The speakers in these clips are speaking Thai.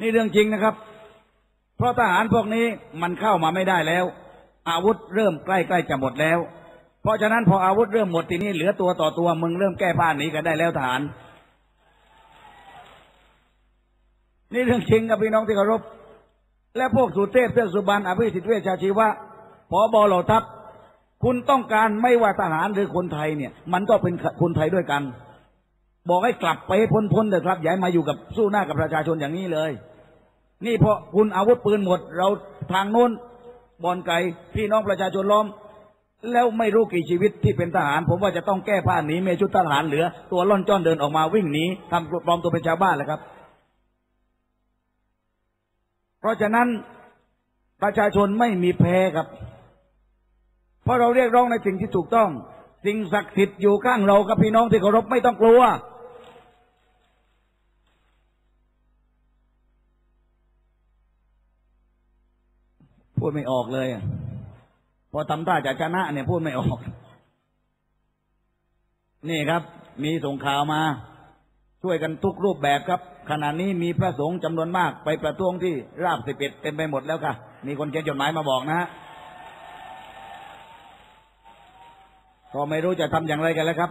นี่เรื่องจริงนะครับ เพราะทหารพวกนี้มันเข้ามาไม่ได้แล้ว อาวุธเริ่มใกล้ๆจะหมดแล้ว เพราะฉะนั้นพออาวุธเริ่มหมดทีนี้เหลือตัวต่อตัวมึงเริ่มแก้ผ้าหนีกันได้แล้วทหาร นี่เรื่องจริงครับพี่น้องที่เคารพและพวกสุเทพเทือกสุบรรณอภิสิทธิ์เวชชาชีวะพอบอเหล่าทัพคุณต้องการไม่ว่าทหารหรือคนไทยเนี่ย มันก็เป็นคนไทยด้วยกัน บอกให้กลับไปให้พ้นพ้นเถอะครับอย่าให้มาอยู่กับสู้หน้ากับประชาชนอย่างนี้เลย นี่เพราะคุณอาวุธปืนหมด เราทางโน้นบอลไก่พี่น้องประชาชนล้อม แล้วไม่รู้กี่ชีวิตที่เป็นทหาร ผมว่าจะต้องแก้ผ้าหนีเมชุดทหารเหลือ ตัวล่อนจ้อนเดินออกมาวิ่งหนีทำปลอมตัวเป็นชาวบ้านแหละครับ เพราะฉะนั้นประชาชนไม่มีแพ้ครับ เพราะเราเรียกร้องในสิ่งที่ถูกต้อง สิ่งศักดิ์สิทธิ์อยู่ข้างเรากับพี่น้องที่เคารพไม่ต้องกลัว พูดไม่ออกเลยพอทำท่าจะชนะเนี่ยพูดไม่ออก นี่ครับ มีส่งข่าวมา ช่วยกันทุกรูปแบบครับ ขณะนี้มีพระสงฆ์จำนวนมาก ไปประท้วงที่ราบสิบเอ็ดเต็มไปหมดแล้วค่ะ มีคนเขียนจดหมายมาบอกนะฮะก็ไม่รู้จะทำอย่างไรกันแล้วครับ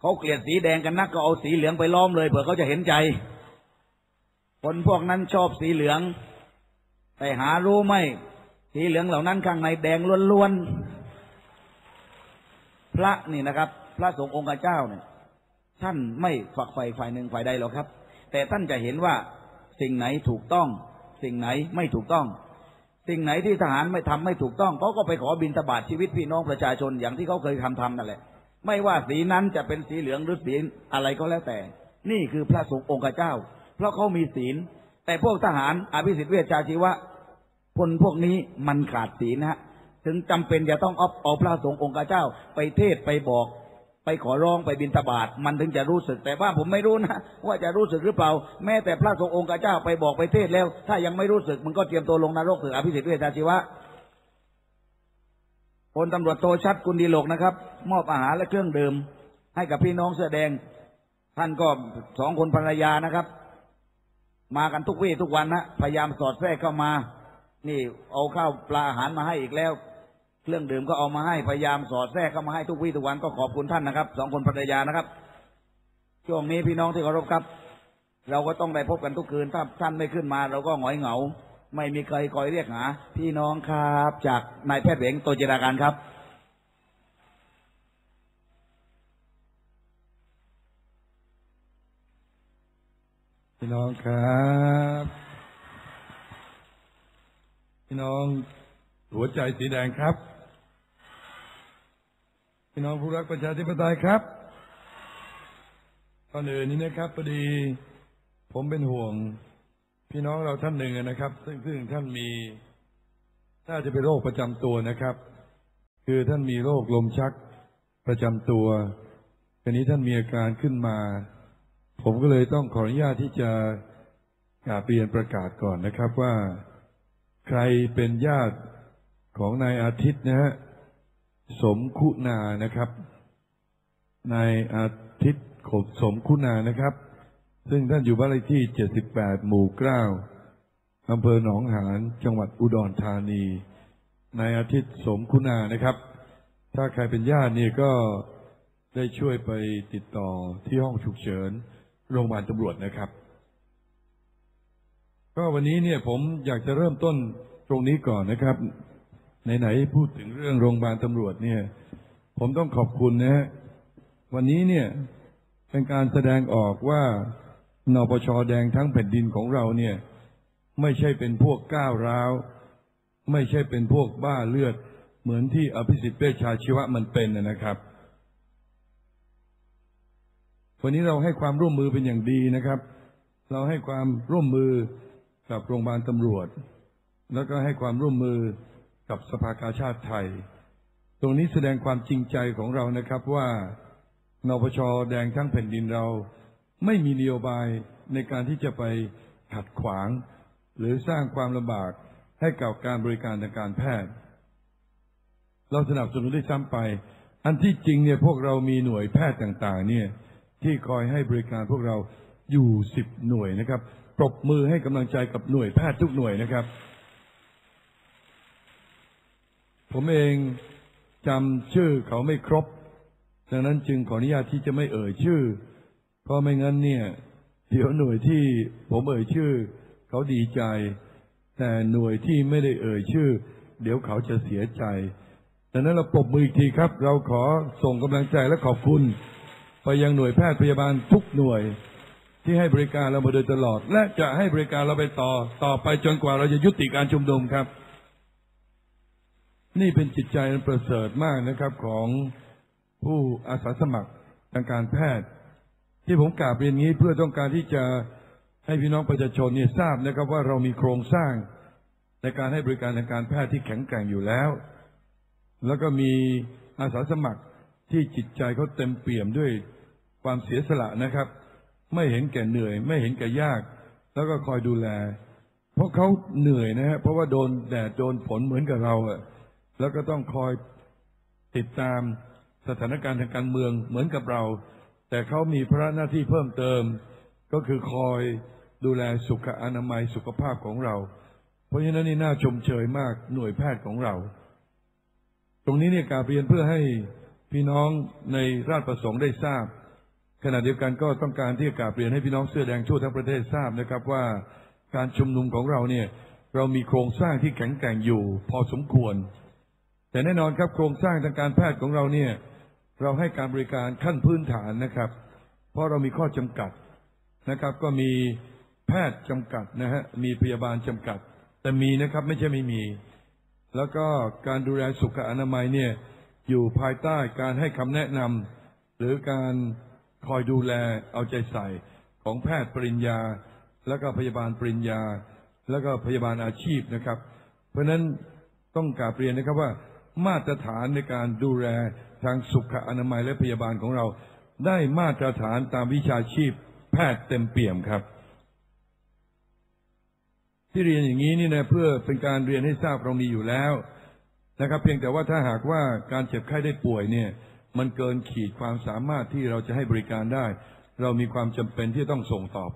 เขาเกลียดสีแดงกันนักก็เอาสีเหลืองไปล้อมเลยเผื่อเขาจะเห็นใจ คนพวกนั้นชอบสีเหลือง แต่หารู้ไหมสีเหลืองเหล่านั้นข้างในแดงล้วนๆ พระนี่นะครับ พระสงฆ์องค์เจ้าเนี่ย ท่านไม่ฝักใฝ่ฝ่ายหนึ่งฝ่ายใดหรอกครับ แต่ท่านจะเห็นว่าสิ่งไหนถูกต้อง สิ่งไหนไม่ถูกต้อง สิ่งไหนที่ทหารไม่ทำไม่ถูกต้องเขาก็ไปขอบินทบาทชีวิตพี่น้องประชาชนอย่างที่เขาเคยทำทำนั่นแหละ ไม่ว่าสีนั้นจะเป็นสีเหลืองหรือสีอะไรก็แล้วแต่ นี่คือพระสงฆ์องค์เจ้า เพราะเขามีศีล แต่พวกทหารอภิสิทธิ์เวชชาชีวะคนพวกนี้มันขาดศีลนะฮะถึงจำเป็นจะต้องเอาเอาพระสงฆ์องค์เจ้า ไปเทศไปบอก ไปขอร้องไปบินทบาทมันถึงจะรู้สึกแต่ว่าผมไม่รู้นะว่าจะรู้สึกหรือเปล่า แม้แต่พระสงฆ์องค์เจ้าไปบอกไปเทศแล้ว ถ้ายังไม่รู้สึกมันก็เตรียมตัวลงนรกถืออภิสิทธิ์เวชชาชีวะพลตำรวจโทชัดกุลดีโลกนะครับ มอบอาหารและเครื่องดื่มให้กับพี่น้องเสื้อแดง ท่านก็สองคนภรรยานะครับ มากันทุกวี่ทุกวันนะพยายามสอดแทรกเข้ามา นี่เอาข้าวปลาอาหารมาให้อีกแล้ว เครื่องดื่มก็เอามาให้พยายามสอดแทรกเข้ามาให้ทุกวี่ทุกวันก็ขอบคุณท่านนะครับสองคนภรรยานะครับ ช่วงนี้พี่น้องที่เคารพครับ เราก็ต้องได้พบกันทุกคืนถ้าท่านไม่ขึ้นมา เราก็หงอยเหงา ไม่มีใครคอยเรียกหา พี่น้องครับ จากนายแพทย์เหวงโตจิราการครับ พี่น้องครับ พี่น้องหัวใจสีแดงครับ พี่น้องผู้รักประชาธิปไตยครับก่อนอื่นนี้นะครับพอดีผมเป็นห่วง พี่น้องเราท่านหนึ่งนะครับ ซึ่งซึ่งท่านมีน่าจะเป็นโรคประจำตัวนะครับ คือท่านมีโรคลมชักประจำตัวทีนี้ท่านมีอาการขึ้นมา ผมก็เลยต้องขออนุญาตที่จะกราบเรียนประกาศก่อนนะครับว่าใครเป็นญาติของนายอาทิตย์นะฮะสมคุณานะครับนายอาทิตย์ขบสมคุณานะครับ ซึ่งท่านอยู่บ้านเลขที่ 78 หมู่เก้าอำเภอหนองหานจังหวัดอุดรธานีนายอาทิตย์สมคุณานะครับ ถ้าใครเป็นญาติเนี่ยก็ได้ช่วยไปติดต่อที่ห้องฉุกเฉิน โรงพยาบาลตำรวจนะครับ ก็วันนี้เนี่ยผมอยากจะเริ่มต้นตรงนี้ก่อนนะครับ ไหนๆพูดถึงเรื่องโรงพยาบาลตำรวจเนี่ย ผมต้องขอบคุณนะฮะวันนี้เนี่ยเป็นการแสดงออกว่านปชแดงทั้งแผ่นดินของเราเนี่ย ไม่ใช่เป็นพวกก้าวร้าว ไม่ใช่เป็นพวกบ้าเลือด เหมือนที่อภิสิทธิ์เวชชาชีวะมันเป็นนะครับ วันนี้เราให้ความร่วมมือเป็นอย่างดีนะครับ เราให้ความร่วมมือกับโรงพยาบาลตำรวจ แล้วก็ให้ความร่วมมือกับสภากาชาติไทย ตรงนี้แสดงความจริงใจของเรานะครับว่านปชแดงทั้งแผ่นดินเรา ไม่มีนโยบายในการที่จะไปขัดขวาง หรือสร้างความลำบากให้กับการบริการทางการแพทย์ เราสนับสนุนได้ซ้ำไป อันที่จริงเนี่ยพวกเรามีหน่วยแพทย์ต่าง ๆ เนี่ย ที่คอยให้บริการพวกเราอยู่สิบหน่วยนะครับ ปรบมือให้กำลังใจกับหน่วยแพทย์ทุกหน่วยนะครับ ผมเองจำชื่อเขาไม่ครบ ดังนั้นจึงขออนุญาตที่จะไม่เอ่ยชื่อ เพราะไม่งั้นเนี่ย เดี๋ยวหน่วยที่ผมเอ่ยชื่อ เขาดีใจ แต่หน่วยที่ไม่ได้เอ่ยชื่อ เดี๋ยวเขาจะเสียใจดังนั้นเราปรบมืออีกทีครับ เราขอส่งกำลังใจและขอบคุณ ไปยังหน่วยแพทย์พยาบาลทุกหน่วยที่ให้บริการเรามาโดยตลอด และจะให้บริการเราไปต่อต่อไปจนกว่าเราจะยุติการชุมนุมครับ นี่เป็นจิตใจอันประเสริฐมากนะครับของผู้อาสาสมัครทางการแพทย์ ที่ผมกราบเรียนนี้เพื่อต้องการที่จะให้พี่น้องประชาชนเนี่ยทราบนะครับ ว่าเรามีโครงสร้างในการให้บริการทางการแพทย์ที่แข็งแกร่งอยู่แล้ว แล้วก็มีอาสาสมัครที่จิตใจเขาเต็มเปี่ยมด้วย ความเสียสละนะครับ ไม่เห็นแก่เหนื่อย ไม่เห็นแก่ยาก แล้วก็คอยดูแล เพราะเขาเหนื่อยนะฮะเพราะว่าโดนแดดโดนฝนเหมือนกับเราอะแล้วก็ต้องคอยติดตามสถานการณ์ทางการเมืองเหมือนกับเรา แต่เขามีพระหน้าที่เพิ่มเติม ก็คือคอยดูแลสุขอนามัยสุขภาพของเรา เพราะฉะนั้นนี่น่าชมเชยมากหน่วยแพทย์ของเรา ตรงนี้เนี่ยกาบเรียนเพื่อให้พี่น้องในราชประสงค์ได้ทราบ ขณะเดียวกันก็ต้องการที่จะกราบเรียนให้พี่น้องเสื้อแดงทั่วทั้งประเทศทราบนะครับว่าการชุมนุมของเราเนี่ยเรามีโครงสร้างที่แข็งแกร่งอยู่พอสมควร แต่แน่นอนครับโครงสร้างทางการแพทย์ของเราเนี่ยเราให้การบริการขั้นพื้นฐานนะครับ เพราะเรามีข้อจำกัดนะครับ ก็มีแพทย์จำกัดนะฮะมีพยาบาลจำกัด แต่มีนะครับไม่ใช่ไม่มี แล้วก็การดูแลสุขอนามัยเนี่ยอยู่ภายใต้การให้คำแนะนำหรือการ คอยดูแลเอาใจใส่ของแพทย์ปริญญา แล้วก็พยาบาลปริญญา แล้วก็พยาบาลอาชีพนะครับ เพราะฉะนั้นต้องกราบเรียนนะครับว่ามาตรฐานในการดูแลทางสุขอนามัยและพยาบาลของเรา ได้มาตรฐานตามวิชาชีพแพทย์เต็มเปี่ยมครับ ที่เรียนอย่างนี้นี่นะเพื่อเป็นการเรียนให้ทราบเรามีอยู่แล้วนะครับ เพียงแต่ว่าถ้าหากว่าการเจ็บไข้ได้ป่วยเนี่ย มันเกินขีดความสามารถที่เราจะให้บริการได้ เรามีความจำเป็นที่ต้องส่งต่อ